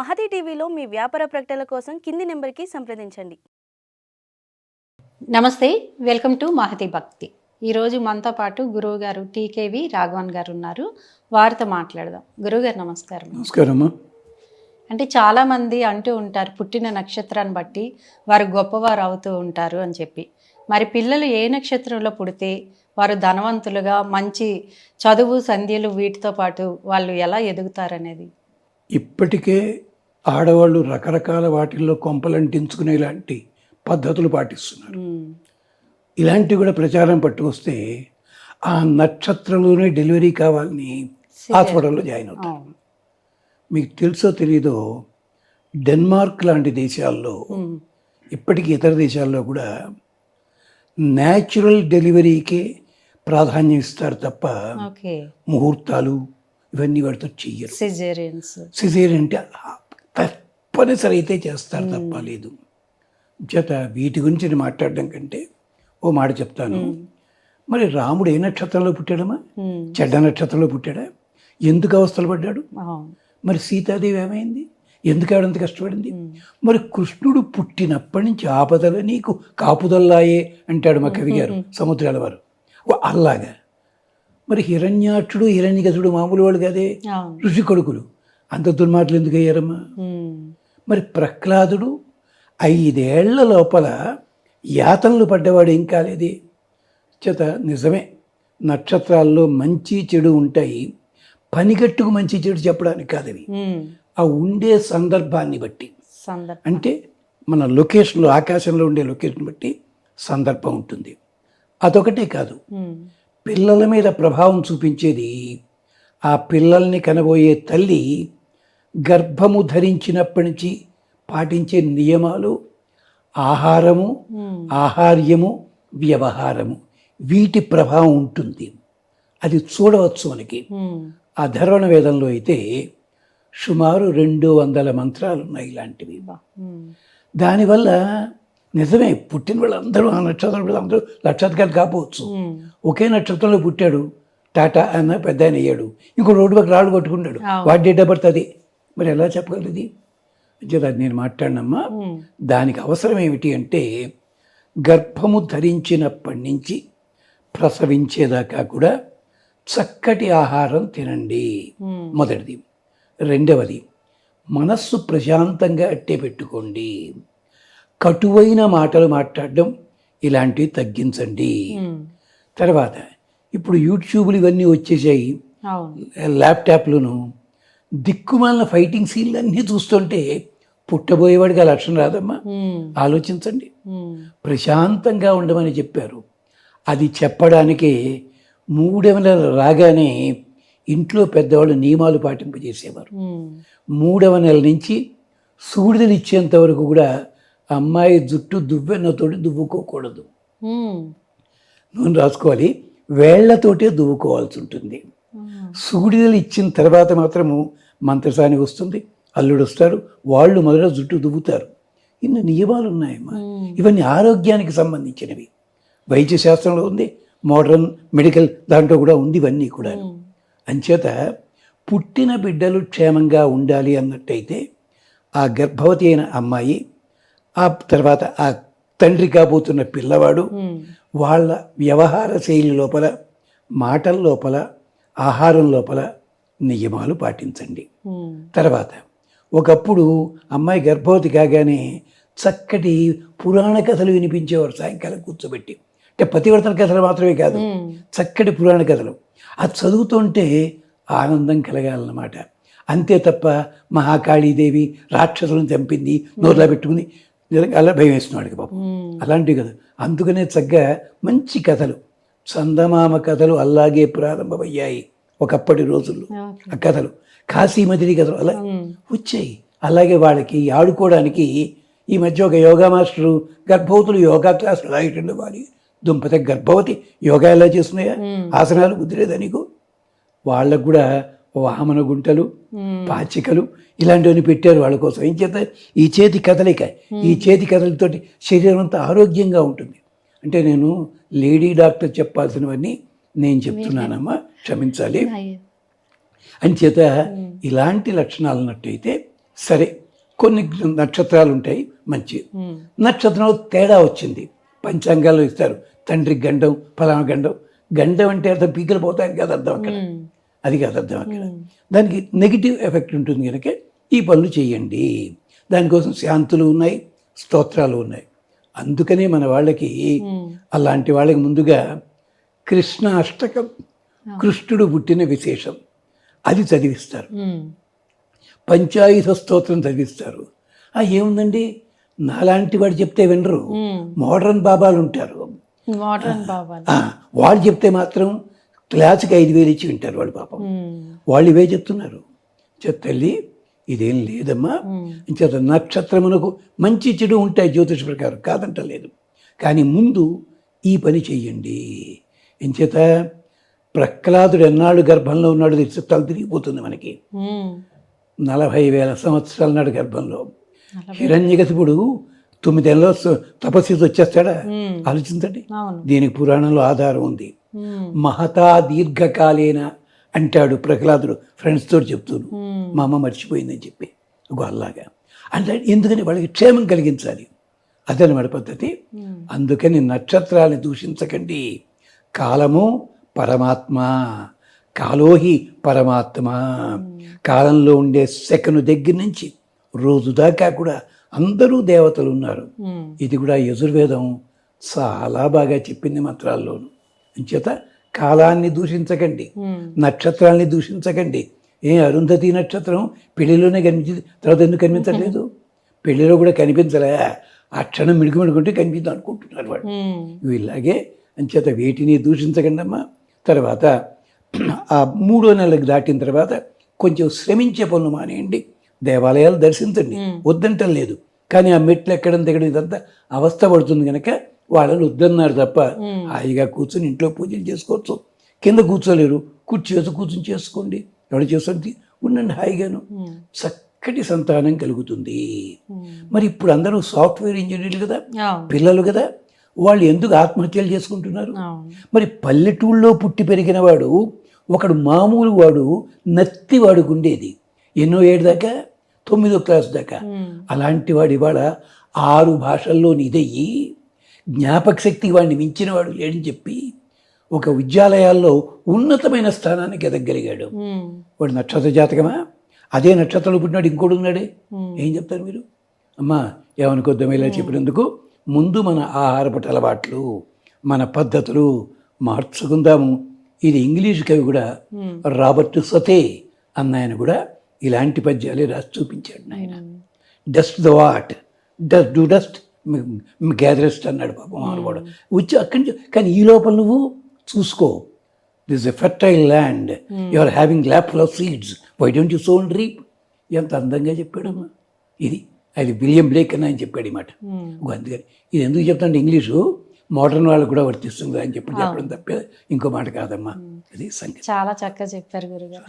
మహతి టీవీలో మీ వ్యాపార ప్రకటనల కోసం కింది నెంబర్కి సంప్రదించండి. నమస్తే వెల్కమ్ టు మహతి భక్తి. ఈరోజు మనతో పాటు గురువు గారు టీకేవి రాఘవన్ గారు ఉన్నారు. వారితో మాట్లాడదాం. గురువు గారు నమస్కారం. నమస్కారమ్మా అంటే చాలామంది అంటూ ఉంటారు పుట్టిన నక్షత్రాన్ని బట్టి వారు గొప్పవారు అవుతూ ఉంటారు అని చెప్పి. మరి పిల్లలు ఏ నక్షత్రంలో పుడితే వారు ధనవంతులుగా మంచి చదువు సంధ్యలు వీటితో పాటు వాళ్ళు ఎలా ఎదుగుతారనేది? ఇప్పటికే ఆడవాళ్ళు రకరకాల వాటిల్లో కొంపలంటించుకునే ఇలాంటి పద్ధతులు పాటిస్తున్నారు. ఇలాంటివి కూడా ప్రచారం పట్టుకొస్తే ఆ నక్షత్రంలోనే డెలివరీ కావాలని హాస్పిటల్లో జాయిన్ అవుతారు. మీకు తెలుసో తెలీదో డెన్మార్క్ లాంటి దేశాల్లో ఇప్పటికీ ఇతర దేశాల్లో కూడా న్యాచురల్ డెలివరీకే ప్రాధాన్యం ఇస్తారు తప్ప ముహూర్తాలు ఇవన్నీ వాటితో చెయ్యరు. సిజేరియన్స్ సిజేరియన్ అంటే తప్పనిసరి అయితే చేస్తారు తప్ప లేదు. చేత వీటి గురించి నేను మాట్లాడడం కంటే ఓ మాట చెప్తాను. మరి రాముడు ఏ నక్షత్రంలో పుట్టాడమ్మా? చెడ్డ నక్షత్రంలో పుట్టాడా? ఎందుకు అవస్థలు పడ్డాడు? మరి సీతాదేవి ఏమైంది? ఎందుకు ఆవిడంత కష్టపడింది? మరి కృష్ణుడు పుట్టినప్పటి నుంచి ఆపదల నీకు కాపుదల్లాయే అంటాడు మా కవి గారు సముద్రాల వారు. ఓ అలాగా మరి హిరణ్యాక్షుడు హిరణ్యగతుడు మామూలు వాడు కదే? ఋషి కొడుకులు. అంత దుర్మార్గులు ఎందుకు అయ్యారమ్మా? మరి ప్రహ్లాదుడు ఐదేళ్ళ లోపల యాతనలు పడ్డవాడు ఏం కాలేదే. చేత నిజమే నక్షత్రాల్లో మంచి చెడు ఉంటాయి పనిగట్టుకు మంచి చెడు చెప్పడానికి కాదవి ఆ ఉండే సందర్భాన్ని బట్టి. అంటే మన లొకేషన్లో ఆకాశంలో ఉండే లొకేషన్ బట్టి సందర్భం ఉంటుంది. అదొకటే కాదు. పిల్లల మీద ప్రభావం చూపించేది ఆ పిల్లల్ని కనబోయే తల్లి గర్భము ధరించినప్పటి నుంచి పాటించే నియమాలు ఆహారము ఆహార్యము వ్యవహారము. వీటి ప్రభావం ఉంటుంది. అది చూడవచ్చు మనకి. ఆ ధర్వణ వేదంలో అయితే సుమారు రెండు వందల మంత్రాలు ఉన్నాయి ఇలాంటివి. దానివల్ల నిజమే పుట్టిన వాళ్ళందరూ ఆ నక్షత్రం అందరూ లక్షాధికారులు కాపోవచ్చు ఉమ్, ఒకే నక్షత్రంలో పుట్టాడు. టాటా అన్న పెద్ద ఆయన అయ్యాడు. ఇంకో రోడ్డు పక్క రాళ్ళు కొట్టుకుంటాడు. వాడి డేట్ ఆఫ్ బర్త్ అది. మరి ఎలా చెప్పగలదు? అది నేను మాట్లాడినమ్మా. దానికి అవసరం ఏమిటి అంటే గర్భము ధరించినప్పటి నుంచి ప్రసవించేదాకా కూడా చక్కటి ఆహారం తినండి. మొదటిది. రెండవది మనస్సు ప్రశాంతంగా అట్టే పెట్టుకోండి. కటువైన మాటలు మాట్లాడడం ఇలాంటివి తగ్గించండి. తర్వాత ఇప్పుడు యూట్యూబ్లు ఇవన్నీ వచ్చేసాయి. ల్యాప్టాప్లోను దిక్కుమాలిన ఫైటింగ్ సీన్లు అన్నీ చూస్తుంటే పుట్టబోయేవాడికి ఆ లక్షణం రాదమ్మా. ఆలోచించండి. ప్రశాంతంగా ఉండమని చెప్పారు. అది చెప్పడానికే మూడవ నెల రాగానే ఇంట్లో పెద్దవాళ్ళు నియమాలు పాటింపజేసేవారు. మూడవ నెల నుంచి సూడిదలు ఇచ్చేంత వరకు కూడా అమ్మాయి జుట్టు దువ్వెన్నతోటి దువ్వుకోకూడదు. నూనె రాసుకోవాలి. వేళ్ళతోటే దువ్వుకోవాల్సి ఉంటుంది. ఉమ్, సూడిదలు ఇచ్చిన తర్వాత మాత్రము మంత్రసాని వస్తుంది అల్లుడు వస్తారు వాళ్ళు మొదట జుట్టు దువ్వుతారు. ఇన్ని నియమాలు ఉన్నాయమ్మా. ఉమ్, ఇవన్నీ ఆరోగ్యానికి సంబంధించినవి. వైద్య శాస్త్రంలో ఉంది మోడర్న్ మెడికల్ దాంట్లో కూడా ఉంది ఇవన్నీ కూడా ఉమ్, అంచేత పుట్టిన బిడ్డలు క్షేమంగా ఉండాలి అన్నట్టయితే ఆ గర్భవతి అయిన అమ్మాయి ఆ తర్వాత ఆ తండ్రి కాబోతున్న పిల్లవాడు వాళ్ళ వ్యవహార శైలి లోపల మాటల లోపల ఆహారం లోపల నియమాలు పాటించండి. తర్వాత ఒకప్పుడు అమ్మాయి గర్భవతి కాగానే చక్కటి పురాణ కథలు వినిపించేవారు సాయంకాలం కూర్చోబెట్టి. అంటే పతివర్తన కథలు మాత్రమే కాదు చక్కటి పురాణ కథలు. అది చదువుతుంటే ఆనందం కలగాలన్నమాట. అంతే తప్ప మహాకాళీదేవి రాక్షసులను చంపింది నోర్లా పెట్టుకుని అలా భయం వేస్తున్నాడు ఉమ్, అలాంటివి కదా అందుకనే చక్కగా మంచి కథలు చందమామ కథలు అలాగే ప్రారంభమయ్యాయి ఒకప్పటి రోజుల్లో. ఆ కథలు. కాశీమదిరి కథలు అలా వచ్చాయి. అలాగే వాళ్ళకి ఆడుకోవడానికి ఈ మధ్య ఒక యోగా మాస్టరు గర్భవతులు యోగా క్లాసులు అలాగేటండి వారి దుంపతే గర్భవతి. యోగా ఎలా చేస్తున్నాయా? ఆసనాలు కుదిరేదా నీకు? వాళ్ళకు కూడా వామన గుంటలు పాచికలు ఇలాంటివన్నీ పెట్టారు వాళ్ళ కోసం. ఏం చేత ఈ చేతి కదలిక. ఈ చేతి కదలికతోటి శరీరం అంతా ఆరోగ్యంగా ఉంటుంది. అంటే నేను లేడీ డాక్టర్ చెప్పాల్సినవన్నీ నేను చెప్తున్నానమ్మా. క్షమించాలి. అంచేత ఇలాంటి లక్షణాలు ఉన్నట్టయితే సరే కొన్ని నక్షత్రాలు ఉంటాయి మంచి నక్షత్రంలో తేడా వచ్చింది. పంచాంగాల్లో ఇస్తారు తండ్రి గండం ఫలానా గండం. గండం అంటే అర్థం పీకలు పోతాయని కాదు అర్థం అక్కడ. అది కాదు అర్థం అక్కడ. దానికి నెగిటివ్ ఎఫెక్ట్ ఉంటుంది కనుక ఈ పనులు చేయండి. దానికోసం శాంతులు ఉన్నాయి స్తోత్రాలు ఉన్నాయి. అందుకనే మన వాళ్ళకి అలాంటి వాళ్ళకి ముందుగా కృష్ణ అష్టకం కృష్ణుడు పుట్టిన విశేషం. అది చదివిస్తారు. పంచాయుధ స్తోత్రం చదివిస్తారు. ఆ ఏముందండి? నాలాంటి వాడు చెప్తే వినరు. మోడర్న్ బాబాలు ఉంటారు. వాళ్ళు చెప్తే మాత్రం క్లాస్కి ఐదు వేలు ఇచ్చి వింటారు వాళ్ళు పాపం. వాళ్ళు ఇవే చెప్తున్నారు. చెత్త తల్లి ఇదేం లేదమ్మా. ఇంచేత నక్షత్రమునకు మంచి చెడు ఉంటాయి జ్యోతిష ప్రకారం కాదంటలేదు. కానీ ముందు ఈ పని చెయ్యండి ఎంచేత ప్రహ్లాదుడు ఎన్నాళ్ళు గర్భంలో ఉన్నాడు తెలిసి తల తిరిగిపోతుంది మనకి. నలభై వేల సంవత్సరాల నాడు గర్భంలో. హిరణ్యగతిపుడు తొమ్మిదేళ్ళలో తపస్సు వచ్చేస్తాడా? ఆలోచించండి. దీనికి పురాణంలో ఆధారం ఉంది. మహతా దీర్ఘకాలేన అంటాడు ప్రహ్లాదుడు ఫ్రెండ్స్ తోటి చెప్తూను. మా అమ్మ మర్చిపోయిందని చెప్పి. ఒక అలాగా అంటే ఎందుకని వాళ్ళకి క్షేమం కలిగించాలి. అదనమాట పద్ధతి? అందుకని నక్షత్రాన్ని దూషించకండి. కాలము పరమాత్మ కాలోహి పరమాత్మ. కాలంలో ఉండే సెకను దగ్గర నుంచి రోజు దాకా కూడా అందరూ దేవతలు ఉన్నారు. ఇది కూడా యజుర్వేదం చాలా బాగా చెప్పింది మంత్రాల్లోను. అంచేత కాలాన్ని దూషించకండి. నక్షత్రాల్ని దూషించకండి. ఏ అరుంధతి నక్షత్రం పెళ్ళిలోనే కనిపించింది తర్వాత ఎందుకు కనిపించట్లేదు? పెళ్ళిలో కూడా కనిపించలే. ఆ క్షణం మిడుకు మిడుకుంటే కనిపిద్దాం అనుకుంటున్నారు వాళ్ళు. ఇవి ఇలాగే అంచేత వేటిని దూషించకండి అమ్మా. తర్వాత ఆ మూడో నెలకు దాటిన తర్వాత కొంచెం శ్రమించే పనులు మానేయండి. దేవాలయాలు దర్శించండి. వద్దంటం లేదు. కానీ ఆ మెట్లు ఎక్కడం దిగడం ఇదంతా అవస్థ పడుతుంది కనుక వాళ్ళని వద్దన్నారు తప్ప హాయిగా కూర్చొని ఇంట్లో పూజలు చేసుకోవచ్చు. కింద కూర్చోలేరు. కుర్చీ వేసి కూర్చొని చేసుకోండి. ఎవరు చేస్తుంది? ఉండండి హాయిగాను. చక్కటి సంతానం కలుగుతుంది. మరి ఇప్పుడు అందరూ సాఫ్ట్వేర్ ఇంజనీర్లు కదా? పిల్లలు కదా? వాళ్ళు ఎందుకు ఆత్మహత్యలు చేసుకుంటున్నారు? మరి పల్లెటూళ్ళలో పుట్టి పెరిగిన వాడు ఒకడు మామూలు వాడు నత్తి వాడికి ఉండేది ఎన్నో ఏడు దాకా? తొమ్మిదో క్లాస్ దాకా. అలాంటి వాడు ఇవాళ ఆరు భాషల్లో నిదయ్యి జ్ఞాపక శక్తి వాడిని మించిన వాడు లేడని చెప్పి ఒక విద్యాలయాల్లో ఉన్నతమైన స్థానానికి ఎదగలిగాడు. వాడు నక్షత్ర జాతకమా? అదే నక్షత్రంలో పుట్టినాడు ఇంకోటి ఉన్నాడే? ఏం చెప్తారు మీరు? అమ్మా ఏమనుకోద్దాం ఇలా చెప్పినందుకు ముందు మన ఆహారపట అలవాట్లు మన పద్ధతులు మార్చుకుందాము. ఇది ఇంగ్లీష్ కవి కూడా రాబర్ట్ సతే అన్న ఆయన కూడా ఇలాంటి పద్యాలే రాసి చూపించాడు నాయన. Dust the what dust do dust gatherest అన్నాడు పాపం కూడా వచ్చి అక్కడి నుంచి కానీ ఈ లోపల నువ్వు చూసుకో. This a fertile land you are having lap of seeds why don't you sown reap ఎంత అందంగా చెప్పాడమ్మా. ఇది అది విలియం బ్లేక్ అని ఆయన చెప్పాడు ఈ మాట. ఇంకో అందుకని ఇది ఎందుకు చెప్తాంటే ఇంగ్లీషు మోడర్న్ వాళ్ళకు కూడా వర్తిస్తుంది అని చెప్పి చెప్పడం తప్పే. ఇంకో మాట కాదమ్మా. అది సంగతి. చాలా చక్కగా చెప్పారు గురుగారు.